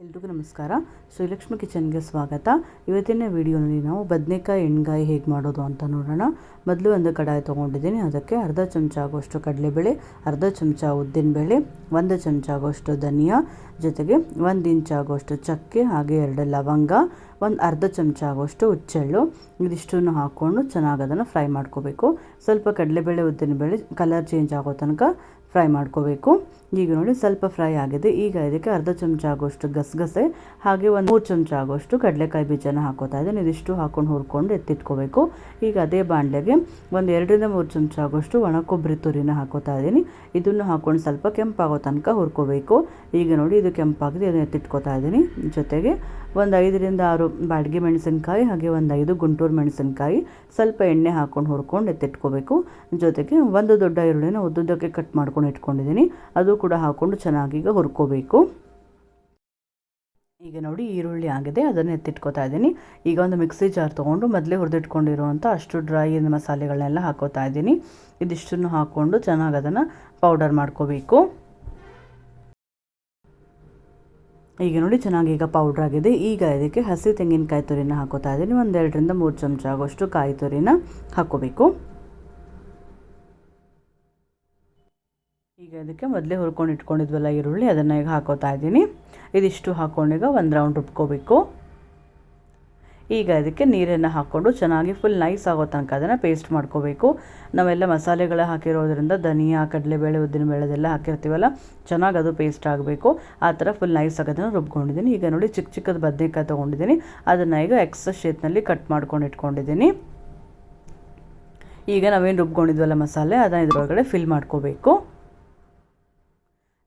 ಎಲ್ರಿಗೂ ನಮಸ್ಕಾರ. ಶ್ರೀಲಕ್ಷ್ಮಿ ಕಿಚನ್ಗೆ ಸ್ವಾಗತ. ಇವತ್ತಿನ ವಿಡಿಯೋನಲ್ಲಿ ನಾವು ಬದನೆಕಾಯಿ ಎಣ್ಗಾಯಿ ಹೇಗೆ ಮಾಡೋದು ಅಂತ ನೋಡೋಣ. ಮೊದಲು ಒಂದು ಕಡಾಯಿ ತೊಗೊಂಡಿದ್ದೀನಿ. ಅದಕ್ಕೆ ಅರ್ಧ ಚಮಚ ಆಗೋಷ್ಟು ಕಡಲೆಬೇಳೆ, ಅರ್ಧ ಚಮಚ ಉದ್ದಿನಬೇಳೆ ಒಂದು ಚಮಚ ಆಗೋಷ್ಟು ಧನಿಯಾ, ಜೊತೆಗೆ ಒಂದು ಇಂಚ್ ಆಗೋಷ್ಟು ಚಕ್ಕೆ, ಹಾಗೆ ಎರಡು ಲವಂಗ ಒಂದು ಅರ್ಧ ಚಮಚ ಆಗುವಷ್ಟು ಹುಚ್ಚೆಳ್ಳು ಇದಿಷ್ಟನ್ನು ಹಾಕ್ಕೊಂಡು ಚೆನ್ನಾಗಿ ಅದನ್ನು ಫ್ರೈ ಮಾಡ್ಕೋಬೇಕು. ಸ್ವಲ್ಪ ಕಡಲೆಬೇಳೆ ಉದ್ದಿನಬೇಳೆ ಕಲರ್ ಚೇಂಜ್ ಆಗೋ ತನಕ ಫ್ರೈ ಮಾಡ್ಕೋಬೇಕು. ಈಗ ನೋಡಿ ಸ್ವಲ್ಪ ಫ್ರೈ ಆಗಿದೆ. ಈಗ ಇದಕ್ಕೆ ಅರ್ಧ ಚಮಚ ಆಗೋಷ್ಟು ಗಸಗಸೆ, ಹಾಗೆ ಒಂದು ಮೂರು ಚಮಚ ಆಗೋಷ್ಟು ಕಡಲೆಕಾಯಿ ಬೀಜನ ಹಾಕೋತಾ ಇದ್ದೀನಿ. ಇದಿಷ್ಟು ಹಾಕೊಂಡು ಹುರ್ಕೊಂಡು ಎತ್ತಿಟ್ಕೋಬೇಕು. ಈಗ ಅದೇ ಬಾಣಲೆಗೆ ಒಂದು ಎರಡರಿಂದ ಮೂರು ಚಮಚ ಆಗೋಷ್ಟು ಒಣ ಕೊಬ್ಬರಿ ತುರಿನ ಹಾಕೋತಾ ಇದ್ದೀನಿ. ಇದನ್ನು ಹಾಕೊಂಡು ಸ್ವಲ್ಪ ಕೆಂಪಾಗೋ ತನಕ ಹುರ್ಕೋಬೇಕು. ಈಗ ನೋಡಿ ಇದು ಕೆಂಪಾಗಿದೆ, ಇದನ್ನು ಎತ್ತಿಟ್ಕೋತಾ ಇದ್ದೀನಿ. ಜೊತೆಗೆ ಒಂದು ಐದರಿಂದ ಆರು ಬಾಡಿಗೆ ಮೆಣಸಿನಕಾಯಿ ಹಾಗೆ ಒಂದು ಐದು ಗುಂಟೂರು ಮೆಣಸಿನ್ಕಾಯಿ ಸ್ವಲ್ಪ ಎಣ್ಣೆ ಹಾಕ್ಕೊಂಡು ಹುರ್ಕೊಂಡು ಎತ್ತಿಟ್ಕೋಬೇಕು. ಜೊತೆಗೆ ಒಂದು ದೊಡ್ಡ ಈರುಳ್ಳಿನ ಉದ್ದುದ್ದಕ್ಕೆ ಕಟ್ ಮಾಡ್ಕೊಂಡು ಇಟ್ಕೊಂಡಿದ್ದೀನಿ. ಅದು ಕೂಡ ಹಾಕ್ಕೊಂಡು ಚೆನ್ನಾಗಿ ಈಗ ಹುರ್ಕೋಬೇಕು. ಈಗ ನೋಡಿ ಈರುಳ್ಳಿ ಆಗಿದೆ, ಅದನ್ನು ಎತ್ತಿಟ್ಕೋತಾ ಇದ್ದೀನಿ. ಈಗ ಒಂದು ಮಿಕ್ಸಿ ಜಾರ್ ತೊಗೊಂಡು ಮೊದಲೇ ಹುರಿದಿಟ್ಕೊಂಡಿರುವಂಥ ಅಷ್ಟು ಡ್ರೈ ಮಸಾಲೆಗಳನ್ನೆಲ್ಲ ಹಾಕೋತಾ ಇದ್ದೀನಿ. ಇದಿಷ್ಟನ್ನು ಹಾಕ್ಕೊಂಡು ಚೆನ್ನಾಗಿ ಅದನ್ನು ಪೌಡರ್ ಮಾಡ್ಕೋಬೇಕು. ಈಗ ನೋಡಿ ಚೆನ್ನಾಗಿ ಈಗ ಪೌಡ್ರ್ ಆಗಿದೆ. ಈಗ ಇದಕ್ಕೆ ಹಸಿ ತೆಂಗಿನಕಾಯಿ ತುರಿನ ಹಾಕೋತಾ ಇದ್ದೀನಿ. ಒಂದು ಎರಡರಿಂದ ಮೂರು ಚಮಚ ಆಗೋಷ್ಟು ಕಾಯಿ ತುರಿನ ಹಾಕೋಬೇಕು. ಈಗ ಇದಕ್ಕೆ ಮೊದಲೇ ಹುರ್ಕೊಂಡು ಇಟ್ಕೊಂಡಿದ್ವಲ್ಲ ಈರುಳ್ಳಿ, ಅದನ್ನು ಈಗ ಹಾಕೋತಾ ಇದ್ದೀನಿ. ಇದಿಷ್ಟು ಹಾಕ್ಕೊಂಡೀಗ ಒಂದು ರೌಂಡ್ ರುಬ್ಕೋಬೇಕು. ಈಗ ಅದಕ್ಕೆ ನೀರನ್ನು ಹಾಕ್ಕೊಂಡು ಚೆನ್ನಾಗಿ ಫುಲ್ ನೈಸ್ ಆಗೋ ತನಕ ಅದನ್ನು ಪೇಸ್ಟ್ ಮಾಡ್ಕೋಬೇಕು. ನಾವೆಲ್ಲ ಮಸಾಲೆಗಳ ಹಾಕಿರೋದ್ರಿಂದ ಧನಿಯಾ, ಕಡಲೆಬೇಳೆ, ಉದ್ದಿನ ಬೇಳೆದೆಲ್ಲ ಹಾಕಿರ್ತೀವಲ್ಲ, ಚೆನ್ನಾಗಿ ಅದು ಪೇಸ್ಟ್ ಆಗಬೇಕು. ಆ ಥರ ಫುಲ್ ನೈಸ್ ಆಗೋದನ್ನು ರುಬ್ಕೊಂಡಿದ್ದೀನಿ. ಈಗ ನೋಡಿ ಚಿಕ್ಕ ಚಿಕ್ಕದ ಬದನೆಕಾಯಿ ತೊಗೊಂಡಿದ್ದೀನಿ. ಅದನ್ನು ಈಗ ಎಕ್ಸ್ಟ್ರಾ ಶೇಪ್ನಲ್ಲಿ ಕಟ್ ಮಾಡ್ಕೊಂಡು ಇಟ್ಕೊಂಡಿದ್ದೀನಿ. ಈಗ ನಾವೇನು ರುಬ್ಕೊಂಡಿದ್ವಲ್ಲ ಮಸಾಲೆ, ಅದನ್ನು ಇದ್ರೊಳಗಡೆ ಫಿಲ್ ಮಾಡ್ಕೋಬೇಕು.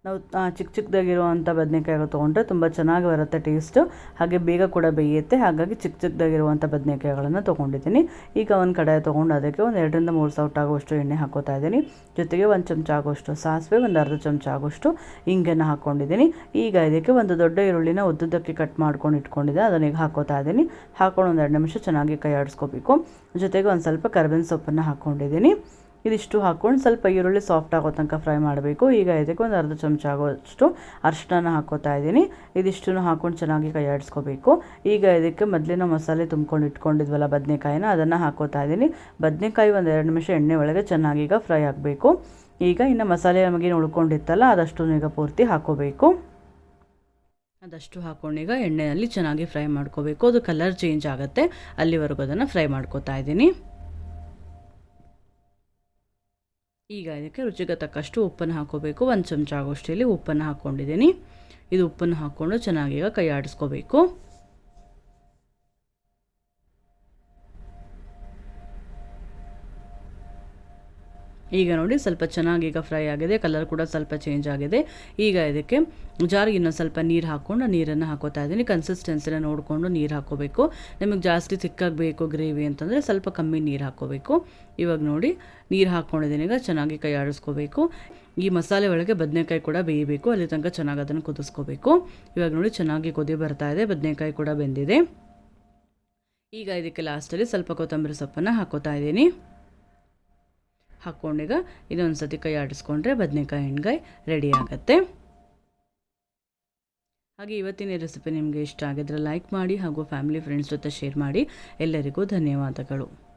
ನಾವು ಚಿಕ್ಕ ಚಿಕ್ಕದಾಗಿರುವಂಥ ಬದನೆಕಾಯಿ ತೊಗೊಂಡ್ರೆ ತುಂಬ ಚೆನ್ನಾಗಿ ಬರುತ್ತೆ ಟೇಸ್ಟು. ಹಾಗೆ ಬೇಗ ಕೂಡ ಬೇಯುತ್ತೆ. ಹಾಗಾಗಿ ಚಿಕ್ಕ ಚಿಕ್ಕದಾಗಿರುವಂಥ ಬದನೆಕಾಯಿಗಳನ್ನು ತೊಗೊಂಡಿದ್ದೀನಿ. ಈಗ ಒಂದು ಕಡಾಯಿ ತೊಗೊಂಡು ಅದಕ್ಕೆ ಒಂದು ಎರಡರಿಂದ ಮೂರು ಸೌಟ್ ಆಗುವಷ್ಟು ಎಣ್ಣೆ ಹಾಕೋತಾ ಇದ್ದೀನಿ. ಜೊತೆಗೆ ಒಂದು ಚಮಚ ಆಗೋಷ್ಟು ಸಾಸಿವೆ, ಒಂದು ಅರ್ಧ ಚಮಚ ಆಗೋಷ್ಟು ಹಿಂಗೆನ ಹಾಕ್ಕೊಂಡಿದ್ದೀನಿ ಈಗ ಇದಕ್ಕೆ ಒಂದು ದೊಡ್ಡ ಈರುಳ್ಳಿನ ಉದ್ದುದ್ದಕ್ಕೆ ಕಟ್ ಮಾಡ್ಕೊಂಡು ಇಟ್ಕೊಂಡಿದ್ದೆ. ಅದನ್ನ ಈಗ ಹಾಕೋತಾ ಇದ್ದೀನಿ. ಹಾಕೊಂಡು ಒಂದು ಎರಡು ನಿಮಿಷ ಚೆನ್ನಾಗಿ ಕೈ ಆಡಿಸ್ಕೋಬೇಕು. ಜೊತೆಗೆ ಒಂದು ಸ್ವಲ್ಪ ಕರ್ಬೇವಿನ ಸೊಪ್ಪನ್ನು ಹಾಕ್ಕೊಂಡಿದ್ದೀನಿ ಇದಿಷ್ಟು ಹಾಕ್ಕೊಂಡು ಸ್ವಲ್ಪ ಈರುಳ್ಳಿ ಸಾಫ್ಟ್ ಆಗೋ ತನಕ ಫ್ರೈ ಮಾಡಬೇಕು. ಈಗ ಇದಕ್ಕೆ ಒಂದು ಅರ್ಧ ಚಮಚ ಆಗೋಷ್ಟು ಅರ್ಶಿನ ಹಾಕೋತಾ ಇದ್ದೀನಿ. ಇದಿಷ್ಟು ಹಾಕ್ಕೊಂಡು ಚೆನ್ನಾಗಿ ಕೈ ಆಡಿಸ್ಕೋಬೇಕು ಈಗ ಇದಕ್ಕೆ ಮೊದಲಿನ ಮಸಾಲೆ ತುಂಬ್ಕೊಂಡು ಇಟ್ಕೊಂಡಿದ್ವಲ್ಲ ಬದನೆಕಾಯಿನ, ಅದನ್ನು ಹಾಕೋತಾ ಇದ್ದೀನಿ. ಬದನೆಕಾಯಿ ಒಂದು ಎರಡು ನಿಮಿಷ ಎಣ್ಣೆ ಒಳಗೆ ಚೆನ್ನಾಗಿ ಈಗ ಫ್ರೈ ಆಗಬೇಕು. ಈಗ ಇನ್ನು ಮಸಾಲೆ ನಮಗೆ ಉಳ್ಕೊಂಡಿತ್ತಲ್ಲ ಅದಷ್ಟು ಈಗ ಪೂರ್ತಿ ಹಾಕೋಬೇಕು ಅದಷ್ಟು ಹಾಕ್ಕೊಂಡೀಗ ಎಣ್ಣೆಯಲ್ಲಿ ಚೆನ್ನಾಗಿ ಫ್ರೈ ಮಾಡ್ಕೋಬೇಕು. ಅದು ಕಲರ್ ಚೇಂಜ್ ಆಗುತ್ತೆ. ಅಲ್ಲಿವರೆಗೂ ಅದನ್ನು ಫ್ರೈ ಮಾಡ್ಕೋತಾ ಇದ್ದೀನಿ. ಈಗ ಇದಕ್ಕೆ ರುಚಿಗೆ ತಕ್ಕಷ್ಟು ಉಪ್ಪನ್ನು ಹಾಕೋಬೇಕು. ಒಂದು ಚಮಚ ಆಗೋಷ್ಟಿಯಲ್ಲಿ ಉಪ್ಪನ್ನು ಹಾಕ್ಕೊಂಡಿದ್ದೀನಿ ಇದು ಉಪ್ಪನ್ನು ಹಾಕ್ಕೊಂಡು ಚೆನ್ನಾಗಿ ಈಗ ಕೈ ಆಡಿಸ್ಕೋಬೇಕು ಈಗ ನೋಡಿ ಸ್ವಲ್ಪ ಚೆನ್ನಾಗಿ ಈಗ ಫ್ರೈ ಆಗಿದೆ, ಕಲರ್ ಕೂಡ ಸ್ವಲ್ಪ ಚೇಂಜ್ ಆಗಿದೆ. ಈಗ ಇದಕ್ಕೆ ಜಾರಿಗೆ ಇನ್ನೊಂದು ಸ್ವಲ್ಪ ನೀರು ಹಾಕ್ಕೊಂಡು ನೀರನ್ನು ಹಾಕೋತಾ ಇದ್ದೀನಿ. ಕನ್ಸಿಸ್ಟೆನ್ಸಿನ ನೋಡಿಕೊಂಡು ನೀರು ಹಾಕೋಬೇಕು. ನಿಮಗೆ ಜಾಸ್ತಿ ಸಿಕ್ಕಾಗಬೇಕು ಗ್ರೇವಿ ಅಂತಂದರೆ ಸ್ವಲ್ಪ ಕಮ್ಮಿ ನೀರು ಹಾಕ್ಕೋಬೇಕು ಇವಾಗ ನೋಡಿ ನೀರು ಹಾಕ್ಕೊಂಡಿದ್ದೀನಿ ಈಗ ಚೆನ್ನಾಗಿ ಕೈ ಆಡಿಸ್ಕೋಬೇಕು. ಈ ಮಸಾಲೆ ಒಳಗೆ ಬದನೆಕಾಯಿ ಕೂಡ ಬೇಯಬೇಕು, ಅಲ್ಲಿ ತನಕ ಚೆನ್ನಾಗಿ ಅದನ್ನು ಕುದಿಸ್ಕೋಬೇಕು. ಇವಾಗ ನೋಡಿ ಚೆನ್ನಾಗಿ ಕುದಿ ಬರ್ತಾ ಇದೆ, ಬದನೆಕಾಯಿ ಕೂಡ ಬೆಂದಿದೆ. ಈಗ ಇದಕ್ಕೆ ಲಾಸ್ಟಲ್ಲಿ ಸ್ವಲ್ಪ ಕೊತ್ತಂಬರಿ ಸೊಪ್ಪನ್ನು ಹಾಕೋತಾ ಇದ್ದೀನಿ. ಹಾಕ್ಕೊಂಡೀಗ ಇದೊಂದು ಸತಿ ಕೈ ಆಡಿಸ್ಕೊಂಡ್ರೆ ಬದನೆಕಾಯಿ ಎಣ್ಗಾಯಿ ರೆಡಿ ಆಗುತ್ತೆ. ಹಾಗೆ ಇವತ್ತಿನ ರೆಸಿಪಿ ನಿಮಗೆ ಇಷ್ಟ ಆಗಿದ್ರೆ ಲೈಕ್ ಮಾಡಿ ಹಾಗೂ ಫ್ಯಾಮಿಲಿ ಫ್ರೆಂಡ್ಸ್ ಜೊತೆ ಶೇರ್ ಮಾಡಿ. ಎಲ್ಲರಿಗೂ ಧನ್ಯವಾದಗಳು.